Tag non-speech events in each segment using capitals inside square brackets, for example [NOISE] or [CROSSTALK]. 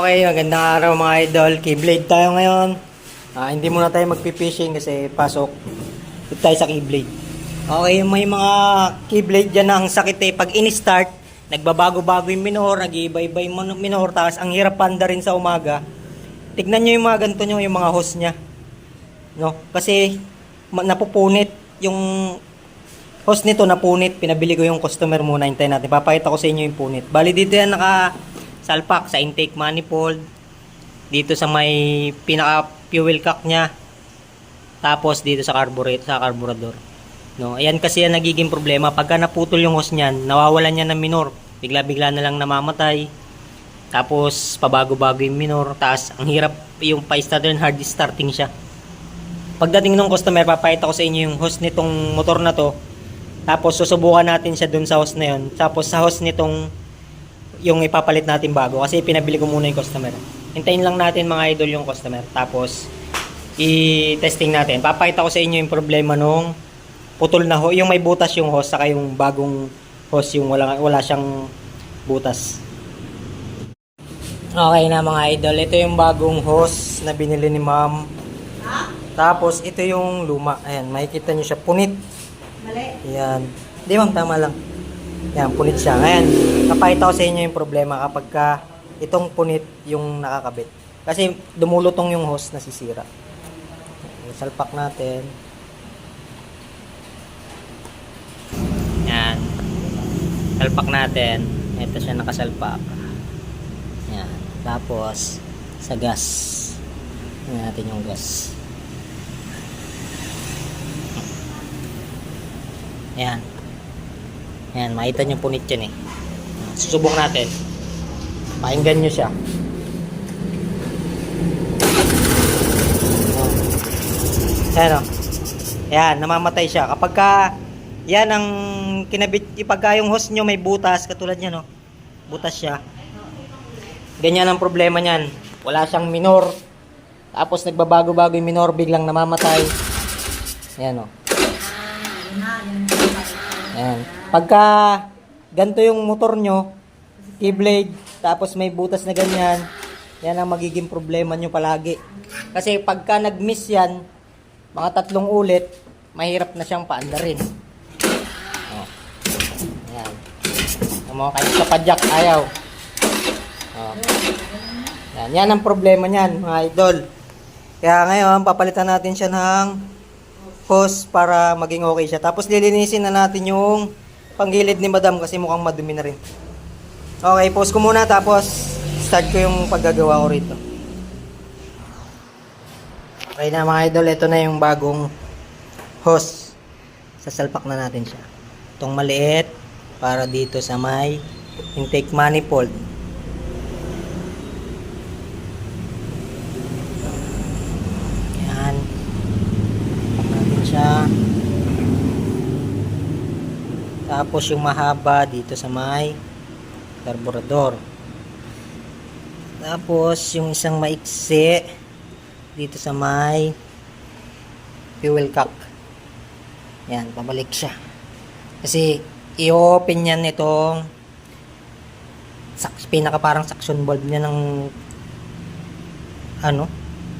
Okay, magandang araw mga idol. Keyblade tayo ngayon. Ah, hindi muna tayo magpipishing kasi pasok. Dito tayo sa Keyblade. Okay, may mga Keyblade dyan na ang sakit eh. Pag in-start, nagbabago-bago yung minor, nag-iiba-iba yung minor, tapos ang hirap panda rin sa umaga. Tignan nyo yung mga ganito nyo, yung mga host niya. No? Kasi napupunit yung host nito napunit. Pinabili ko yung customer muna. Hintayin natin. Papakita ko sa inyo yung punit. Bali dito yan naka salpak sa intake manifold. Dito sa may pinaka fuel cock niya. Tapos dito sa carburetor, sa carburetor. No, ayan kasi yan nagiging problema pagka naputol yung hose niyan, nawawalan niya ng minor. Bigla-bigla na lang namamatay. Tapos pabago-bago yung minor, taas ang hirap yung pa-start and hard starting siya. Pagdating ng customer, papakita ko sa inyo yung hose nitong motor na to. Tapos susubukan natin siya dun sa hose na yun. Tapos sa hose nitong yung ipapalit natin bago kasi pinabili ko muna yung customer. Hintayin lang natin mga idol yung customer. Tapos i-testing natin. Papakita ko sa inyo yung problema nung putol na ho, yung may butas yung hose saka yung bagong hose yung wala wala siyang butas. Okay na mga idol, ito yung bagong hose na binili ni ma'am. Tapos ito yung luma. Ayan, makikita niyo siya punit. Mali. Ayan. Hindi ma'am, tama lang. Ayan, punit siya. Ayan, napakita ko sa inyo yung problema kapag ka itong punit yung nakakabit. Kasi dumulutong yung hose nasisira. Salpak natin. Ayan. Salpak natin. Ito siya nakasalpak. Ayan. Tapos, sa gas. Tingnan natin yung gas. Ayan. Ayan, makita nyo punit yan eh. Susubok natin. Pakinggan nyo siya. Ayan o. Ayan, namamatay siya. Kapag ka, yan ang kinabit, pagka yung host nyo may butas, katulad niya no, butas siya. Ganyan ang problema niyan. Wala siyang minor. Tapos nagbabago-bago yung minor, biglang namamatay. Ayan o. Ayan. Pagka ganito yung motor nyo, keyblade, tapos may butas na ganyan, yan ang magiging problema nyo palagi. Kasi pagka nag-miss yan, mga tatlong ulit, mahirap na siyang paandarin. Oh. Ayan. Mga kahit sa padyak, ayaw. Oh. Yan, yan ang problema niyan, mga idol. Kaya ngayon, papalitan natin siya ng hose para maging okay siya. Tapos lilinisin na natin yung panggilid ni madam kasi mukhang madumi na rin. Okay, pause ko muna tapos start ko yung paggagawa ko rito. Okay na mga idol, ito na yung bagong hose. Sasalpak na natin siya. Itong maliit para dito sa may intake manifold. Yan. natin siya. Tapos yung mahaba dito sa may carburetor. Tapos yung isang maiksi dito sa may fuel cock. Yan, pabalik siya. Kasi i-open yan itong pinaka parang suction valve niya ng ano,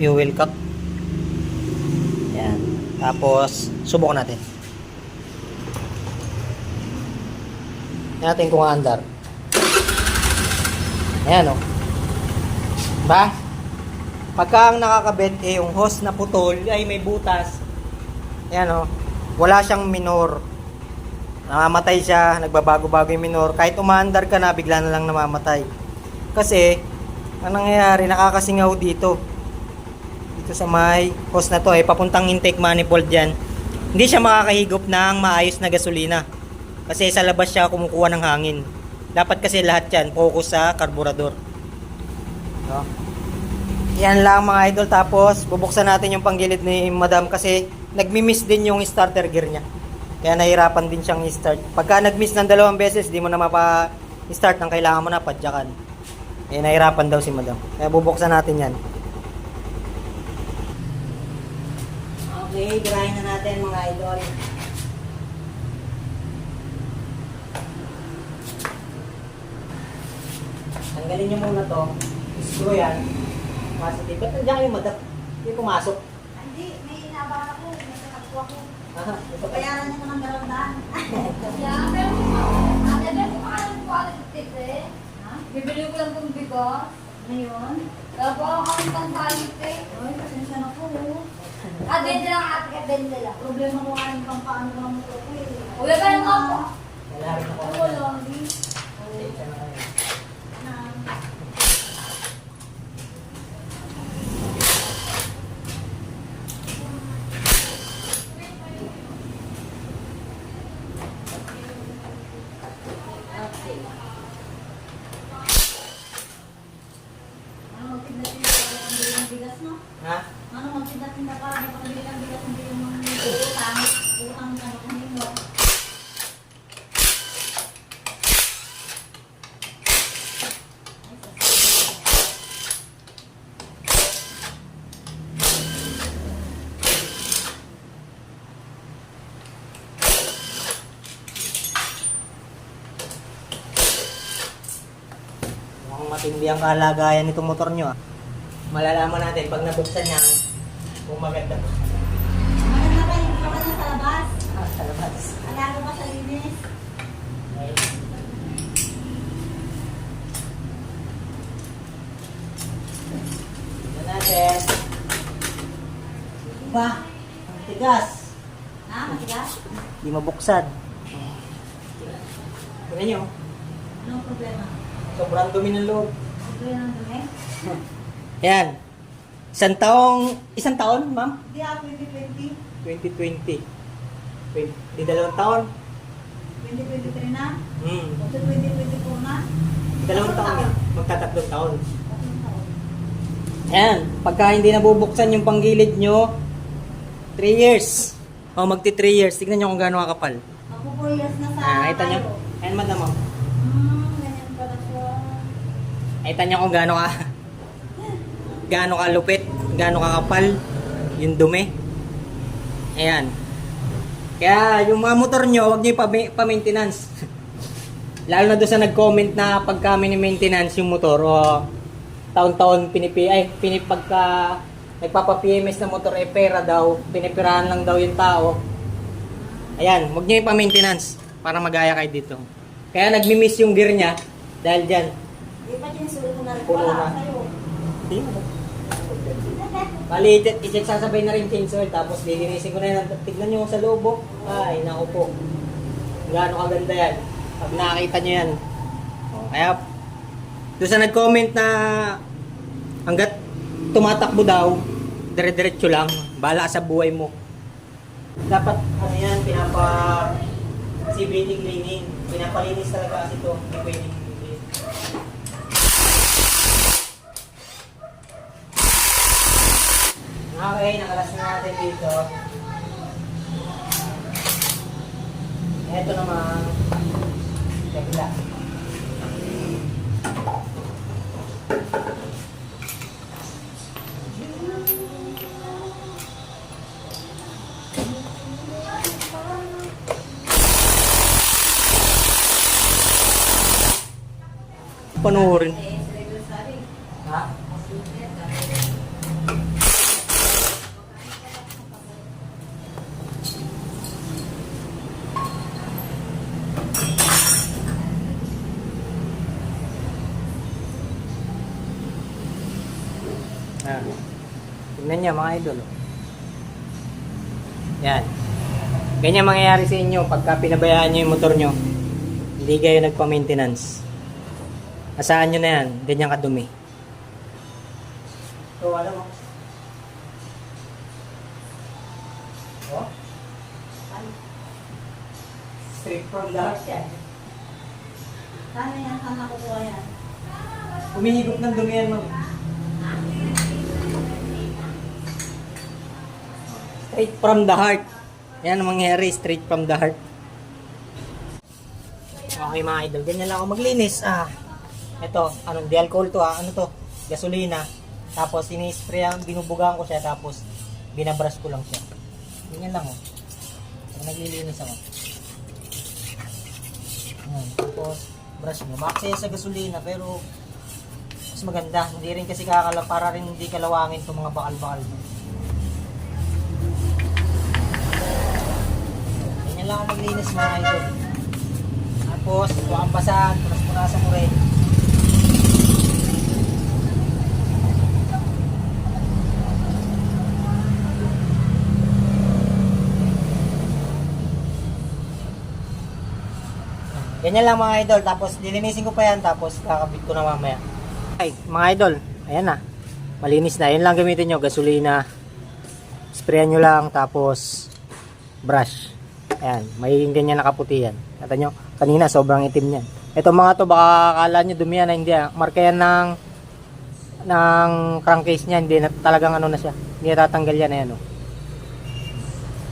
fuel cock. Yan. Tapos, subukan natin. Natin kung aandar. Ayan, oh. Ba? Pagka ang nakakabit, eh, yung hose na putol, ay may butas. Ayan, oh. Wala siyang minor. Namamatay siya, nagbabago-bago yung minor. Kahit umaandar ka na, bigla na lang namamatay. Kasi, ang nangyayari, nakakasingaw dito dito sa may hose na to eh papuntang intake manifold yan hindi siya makakahigop ng maayos na gasolina kasi sa labas siya kumukuha ng hangin. Dapat kasi lahat yan focus sa karburador. No? yan lang mga idol. Tapos bubuksan natin yung panggilid ni madam kasi nagmi-miss din yung starter gear niya. Kaya nahirapan din siyang i-start. Pagka nag-miss ng dalawang beses di mo na mapa-start ng kailangan mo na padyakan. Eh nahirapan daw si madam. Kaya bubuksan natin yan. Okay, girahin na natin mga idol. Tanggalin nyo muna to. So yan. Dito. Ba't nandiyan kayo madap? Hindi pumasok. Hindi, may inaabangan ako. May katakbo ako. Aha, ito pa. Bayaran niya naman dalawang Yeah, pero ate, pero kung ano po ako nagtitip eh. Ha? Bibili ko lang itong bigas. Ngayon? Tapos ako kami pang salit eh. Uy, pasensya na po. Ah, bende lang ate, ka bende lang. Problema ko yung pang paano ng motor ko eh. Uy, kaya nga po. Wala rin ako. Ano lang, di? Pasensya na kayo. Na, ano magtinda-tinda ka ng pambili ng bigas, no? Ha? Magtinda-tinda ka ng pambili ng bigas, hindi yung mga utang, utang ka ng kanino. Mukhang matindi ang kalagayan nitong motor nyo ah. Malalaman natin pag nabuksan niya kung maganda po. Maganda pa yung sa labas. Ah, sa labas. Alaga pa sa linis. Tignan natin. Ba? Ang tigas. Ha? Matigas? Di mabuksan. Tignan nyo. Anong problema? Sobrang dumi ng loob. Problema ng dumi? [LAUGHS] Ayan. Isang taong, isang taon, ma'am? Hindi ako 2020. 2020. 20, di dalawang taon. 2023 na. Hmm. Ito 2024 na. Dalawang taon. yan. Magtatatlong taon. Tatlong taon. Ayan. Pagka hindi nabubuksan yung panggilid nyo, 3 years. O, magti 3 years. Tignan nyo kung gaano kakapal. Ako 4 years na sa Ah, kita nyo? Ayan, madam. oh. Hmm, ganyan pala siya. Kita nyo kung gaano ka gaano ka lupit, gaano ka kapal yung dumi. Ayan. Kaya yung mga motor nyo, huwag nyo pa-maintenance. [LAUGHS] Lalo na doon sa nag-comment na pagka mini-maintenance yung motor o taon-taon pinipi ay pinipagka nagpapa-PMS na motor eh pera daw, pinipirahan lang daw yung tao. Ayan, huwag nyo ipa-maintenance para magaya kayo dito. Kaya nagmi-miss yung gear niya dahil dyan. Di pa sinusunod mo na rin Puno na. Hindi mo. Bali, i- i-check sasabay na rin oil, tapos lilinisin ko na yan. Tignan nyo sa loob, oh. Ay, naku po. Gaano kaganda yan. Pag nakakita nyo yan. Oh, kaya, doon sa nag-comment na hanggat tumatakbo daw, dire-diretso lang, bala sa buhay mo. Dapat, ano yan, pinapa CBT cleaning. Pinapalinis talaga kasi ito hindi. Okay, nakalas na natin dito. Ito naman, kabila. Panoorin. Ha? Ah. Tingnan niya mga idol. Yan. Ganyan mangyayari sa inyo pagka pinabayaan nyo yung motor nyo. Hindi kayo nagpa-maintenance. Asahan nyo na yan. Ganyan kadumi. So, alam mo. Oh? Straight from the heart yan. Sana yan, sana kukuha yan. Humihigop ng dumi yan, ma'am. Straight from the heart. Yan ang mangyayari, straight from the heart. Okay mga idol, ganyan lang ako maglinis. Ah, ito, anong di alcohol to ah, ano to? Gasolina. Tapos ini-sprayan, binubugaan ko siya tapos binabrush ko lang siya. Ganyan lang oh. Naglilinis ako. Yan, tapos brush mo. Maksaya sa gasolina pero Mas maganda. Hindi rin kasi kakala para rin hindi kalawangin itong mga bakal-bakal. Ganyan lang ang maglinis mga idol. Tapos, ito ang basahan. Punas-punasan mo rin. Ganyan lang mga idol. Tapos lilinisin ko pa yan. Tapos kakabit ko na mamaya. Ay, mga idol. Ayan na. Malinis na. Yan lang gamitin nyo. Gasolina. Sprayan nyo lang. Tapos brush. Ayan. May ganyan nakaputi yan. Kata nyo. Kanina sobrang itim yan. Ito mga to baka akala nyo dumi yan. Hindi ah. Marka yan ng ng crankcase niya. Hindi na talagang ano na siya. Hindi natatanggal yan. Ayan oh.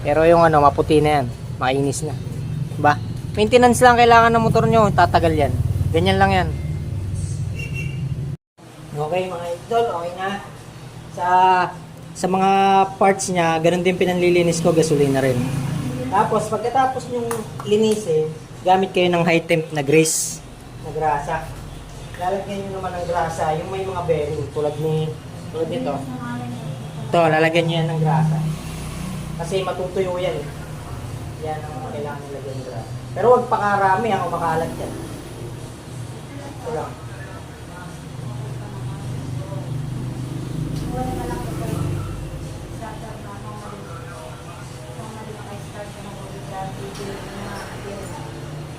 Pero yung ano maputi na yan. Mainis na. Ba? Maintenance lang kailangan ng motor nyo, tatagal yan. Ganyan lang yan. Okay mga idol, okay na. Sa sa mga parts niya, ganun din pinanlilinis ko, gasolina rin. Tapos pagkatapos yung linisin, gamit kayo ng high temp na grease, na grasa. Lalagyan nyo naman ng grasa, yung may mga bearing, tulad ni, tulad nito. Ito, lalagyan nyo yan ng grasa. Kasi matutuyo yan eh. Yan ang kailangan nilagyan ng grasa. Pero huwag pakarami ako makalat yan. Ito lang.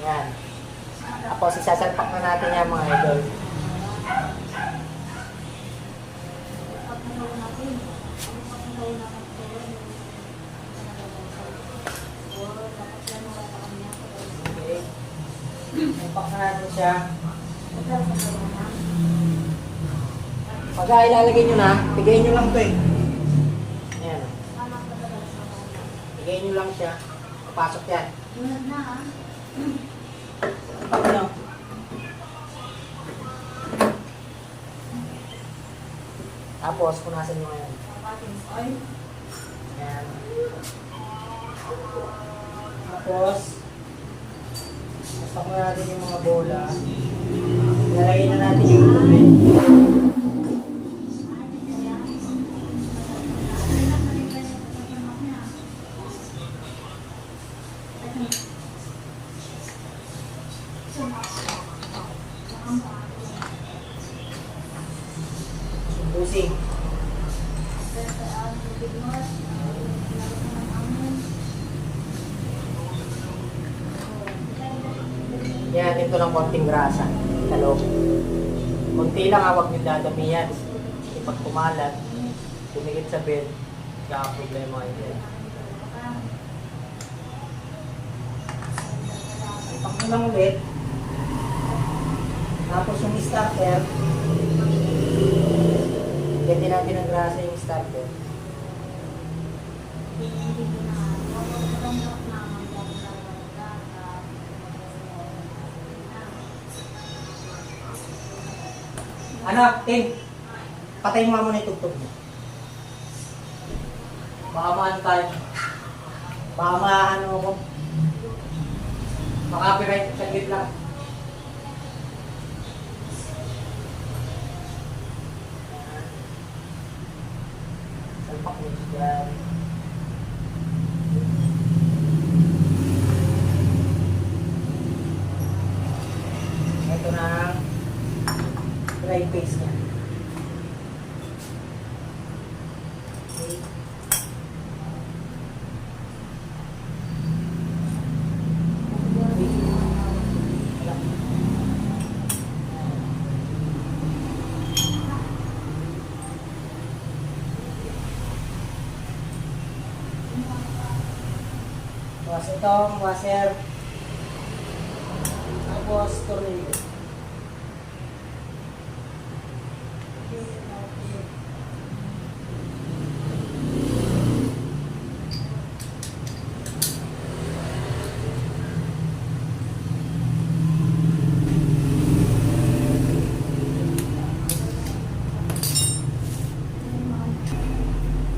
Yan. Tapos isasalpak na natin yan mga idol. Okay. Salpak na natin siya. Pag ilalagay nyo na, pigayin nyo lang ito eh. Ayan. Pigayin nyo lang siya. Papasok yan. Ano? Tapos, punasan nyo ngayon. Ayan. Tapos, Pasok na natin yung mga bola. Ilalagay na natin yung tubig. Yan, ito ng konting grasa. Sa loob. Konti lang ah, huwag yung dadamihan. Kasi pag kumalat, tumigit sa bed, kaya problema yun. Ipak mo lang ulit. Tapos yung starter, Gati natin ng grasa yung starter. Anak, Tim, patayin mo muna yung tugtog mo. Baka maano tayo. Baka maano ako. Makapiright sa git Ito na dry paste niya. Okay. Tapos itong washer. Tapos tornilyo.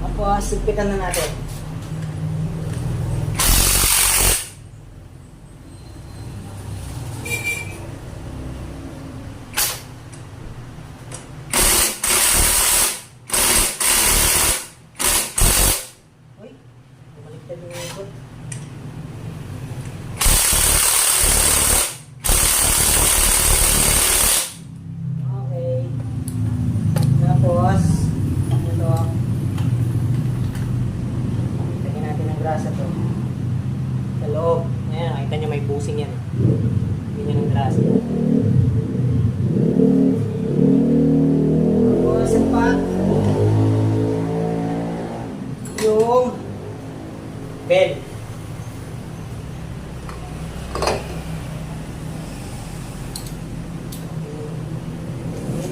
Tapos sigpitan na natin. Good.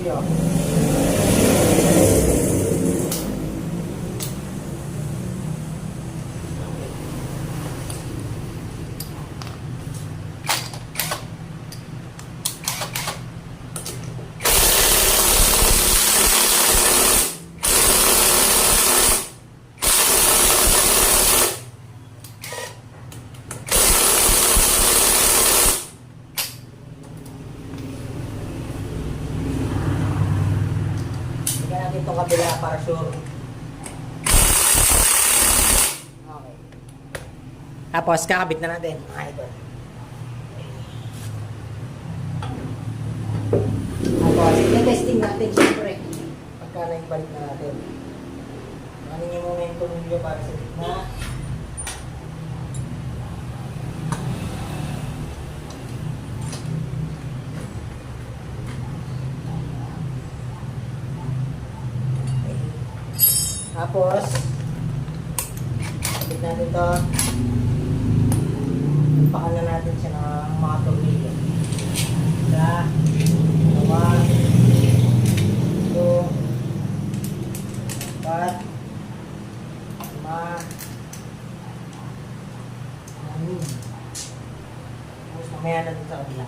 Ja. Tingnan natin itong kabila para sure. Okay. Tapos, kakabit na natin, mga idol. Tapos, i-testing natin siyempre. Pagka na yung balik na natin. Ano yung yung tumulyo para sa gitna. Tapos, kapit natin to. Ipakan na natin siya ng mga tornilyo. Isa, dalawa, tatlo, apat, lima, anim. Tapos mamaya na dito sa kabila.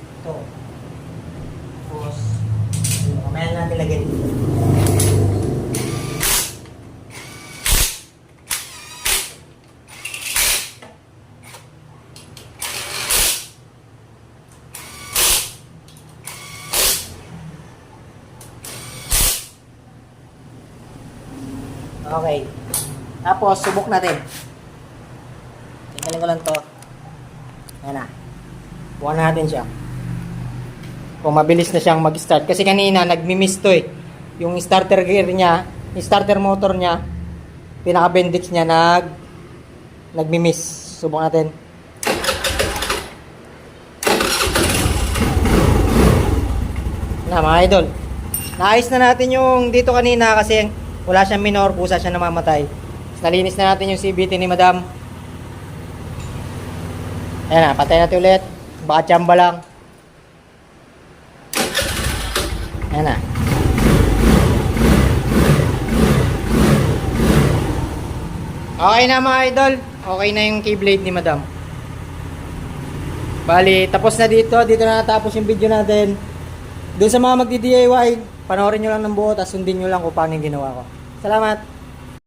Ito. Tapos, yun, mamaya na natin lagyan dito. Okay. Tapos, subok natin. Tingnan ko lang to. Ayan na. Buwan natin siya. Kung mabilis na siyang mag-start. Kasi kanina, nagmi-miss to eh. Yung starter gear niya, yung starter motor niya, pinaka-bendix niya, nag, nagmi-miss. Subok natin. Na mga idol. Naayos na natin yung dito kanina kasi wala siyang minor, kusa siya namamatay. Nalinis na natin yung CVT ni Madam. Ayan na, patay natin ulit. Baka tsamba lang. Ayan na. Okay na mga idol. Okay na yung keyblade ni Madam. Bali, tapos na dito. Dito na natapos yung video natin. Doon sa mga magdi-DIY, panoorin nyo lang ng buo, tapos sundin nyo lang kung paano yung ginawa ko. Salamat!